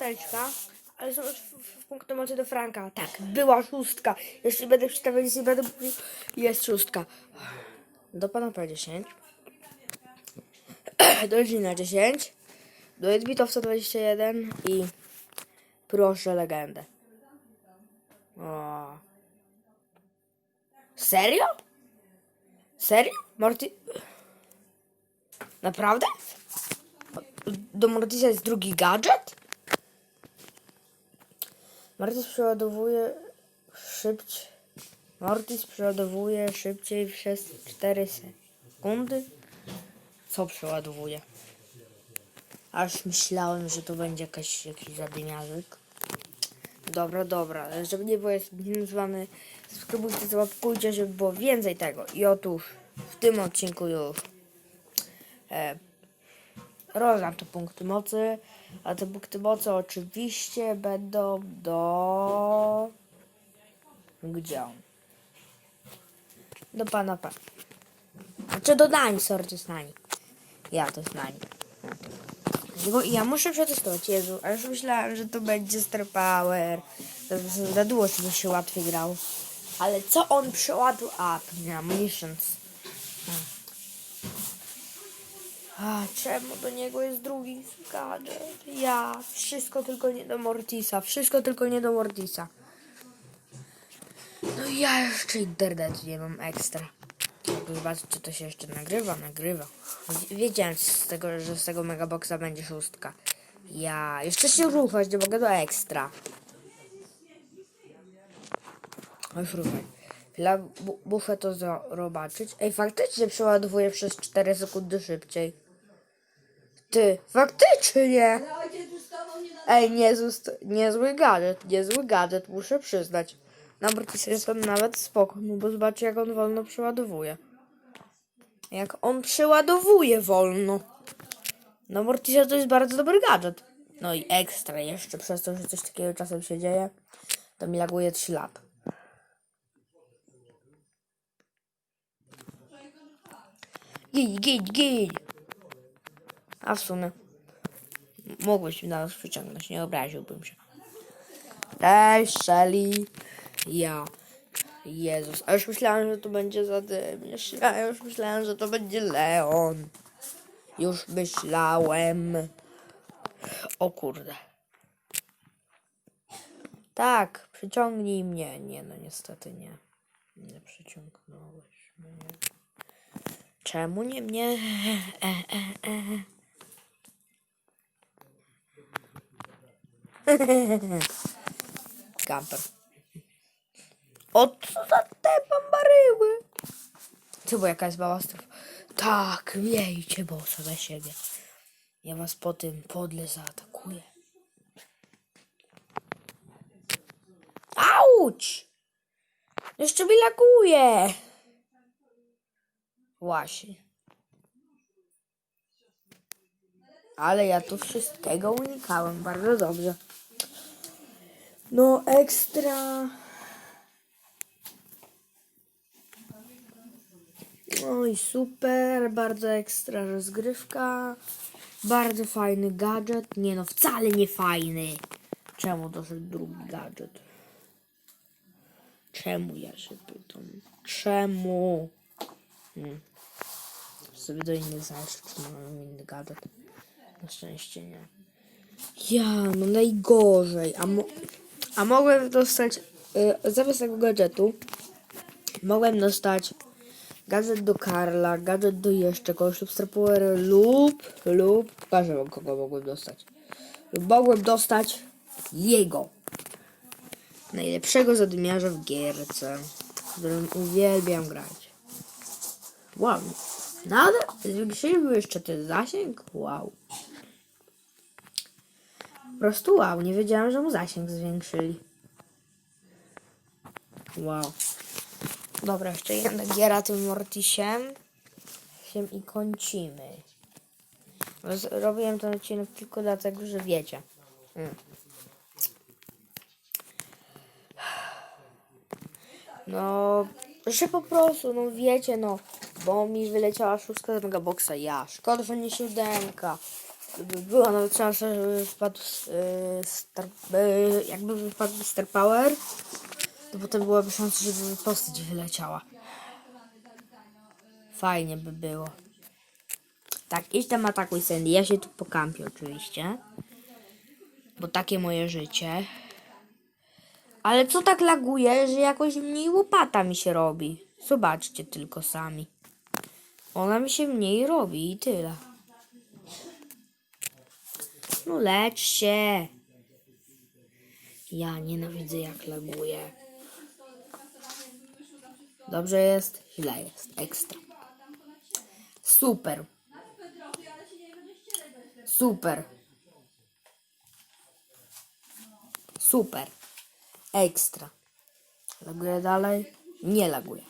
piąteczka, ale są już w, w punktu mocy do Franka. Tak, była szóstka. Jeśli będę przedstawiał, jeśli będę mówił, jest szóstka. Do pana P10. Do Gina 10. Do Edbitowca 21 i proszę legendę. O. Serio? Serio? Morty... Naprawdę? Do Mortisa jest drugi gadżet? Mortis przeładowuje szybciej. Mortis przeładowuje szybciej przez 4 sekundy. Co przeładowuje? Aż myślałem, że to będzie jakaś, jakiś zadymiarzyk. Dobra, dobra. Żeby nie było jest zwany, subskrybujcie, załapkujcie, żeby było więcej tego. I otóż w tym odcinku już e, rozdam te punkty mocy, a te punkty mocy oczywiście będą do... Gdzie on? Do pana P. Znaczy do Nani, sorry, to jest Nani. Ja, to jest Nani. Ja muszę przetestować, Jezu, a już myślałem, że to będzie Star Power. Za długo sobie się łatwiej grał. Ale co on przeładł? A, to nie Munitions. A, czemu do niego jest drugi gadżet? Ja, wszystko tylko nie do Mortisa, wszystko tylko nie do Mortisa. No ja jeszcze internet nie mam ekstra. Zobaczyć, czy to się jeszcze nagrywa, nagrywa. Wi- Wiedziałem z tego, że z tego megaboxa będzie szóstka. Ja, jeszcze się ruchać, nie mogę do ekstra. Już ruchaj. Chwila, bu- muszę to zobaczyć. Ej, faktycznie przeładowuję przez 4 sekundy szybciej. Ty, faktycznie! Ej, niezły, st- niezły gadżet, niezły gadżet, muszę przyznać. Na Mortisie jest on nawet spoko, no bo zobaczcie jak on wolno przeładowuje. Jak on przeładowuje wolno. Na Mortisie to jest bardzo dobry gadżet. No i ekstra jeszcze przez to, że coś takiego czasem się dzieje, to mi laguje 3 lata. Gij, gij, gij. A w sumie mogłeś mi nas przyciągnąć, nie obraziłbym się. Cześć, Shelly. Ja. Jezus, a już myślałem, że to będzie zadym. Ja już myślałem, że to będzie Leon. Już myślałem. O kurde. Tak, przyciągnij mnie. Nie, no niestety nie. Nie przyciągnąłeś mnie. Czemu nie mnie? E, e, e. Kamper. O co za te baryły? Co, bo jaka jest mała strefa? Tak, wiejcie bossa na siebie. Ja was po tym podle zaatakuję. Auć! Jeszcze mi laguje. Właśnie. Ale ja tu wszystkiego unikałem bardzo dobrze. No ekstra. No i super, bardzo ekstra rozgrywka. Bardzo fajny gadżet. Nie no, wcale nie fajny. Czemu doszedł drugi gadżet? Czemu ja się pytam? Czemu? Hmm. Sobie do innych znaleźć, mam inny gadżet. Na szczęście nie. Ja, no najgorzej. A, mo- a mogłem dostać, y, zamiast tego gadżetu, mogłem dostać gadżet do Karla, gadżet do jeszcze kogoś lub Star Power lub, lub, pokażę wam kogo mogłem dostać. Mogłem dostać jego. Najlepszego zadymiarza w gierce, w którym uwielbiam grać. Wow. Nadal zwiększyliśmy jeszcze ten zasięg? Wow. Prostu wow, nie wiedziałam, że mu zasięg zwiększyli. Wow. Dobra, jeszcze jedna giera tym Mortisem. Się i kończymy. Robiłem ten odcinek tylko dlatego, że wiecie. Mm. No, że po prostu, no wiecie, no, bo mi wyleciała szóstka z megaboxa, ja. Szkoda, że nie siódemka. By była nawet szansa, żeby wpadł yy, star, yy, jakby wpadł Star Power, to potem byłaby szansa, żeby postać wyleciała. Fajnie by było. Tak, idź tam atakuj Sandy. Ja się tu pokampię oczywiście. Bo takie moje życie. Ale co tak laguje, że jakoś mniej łopata mi się robi? Zobaczcie tylko sami. Ona mi się mniej robi i tyle. No lecz się. Ja nienawidzę jak laguje. Dobrze jest, źle jest. Ekstra. Super. Super. Super. Ekstra. Laguje dalej? Nie laguje.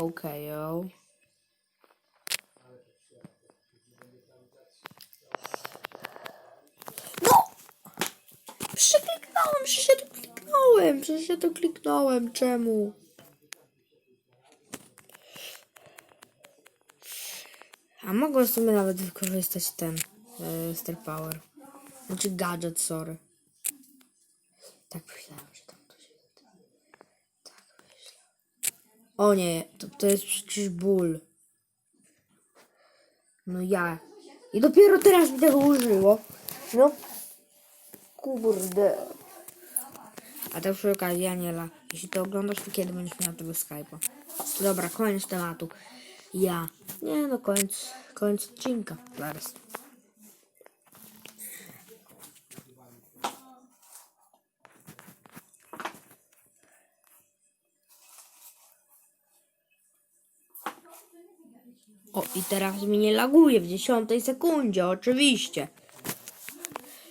Okej, okay! Przekliknąłem, przecież ja to kliknąłem, przecież ja to kliknąłem, czemu? A mogłem sobie nawet wykorzystać ten e, Star Power. Znaczy gadżet, sorry. Tak myślałem, że tam ktoś jest. Tak myślałem. O nie, to, to jest przecież ból. No ja. I dopiero teraz mi tego użyło. No. Kurde. A tak przy okazji, Aniela, jeśli to oglądasz, to kiedy będziesz miała tego Skype'a? Dobra, koniec tematu. Ja. Nie no, koniec, koniec odcinka. Zaraz. O, i teraz mi nie laguje w dziesiątej sekundzie, oczywiście.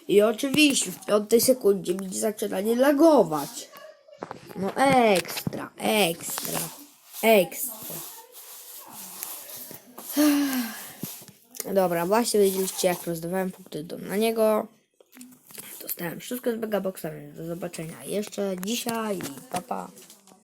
I oczywiście w piątej sekundzie mi zaczyna nie lagować. No ekstra, ekstra, ekstra. Dobra, właśnie wiedzieliście jak rozdawałem punkty do, na niego. Dostałem wszystko z Megaboxa, więc do zobaczenia jeszcze dzisiaj i pa pa.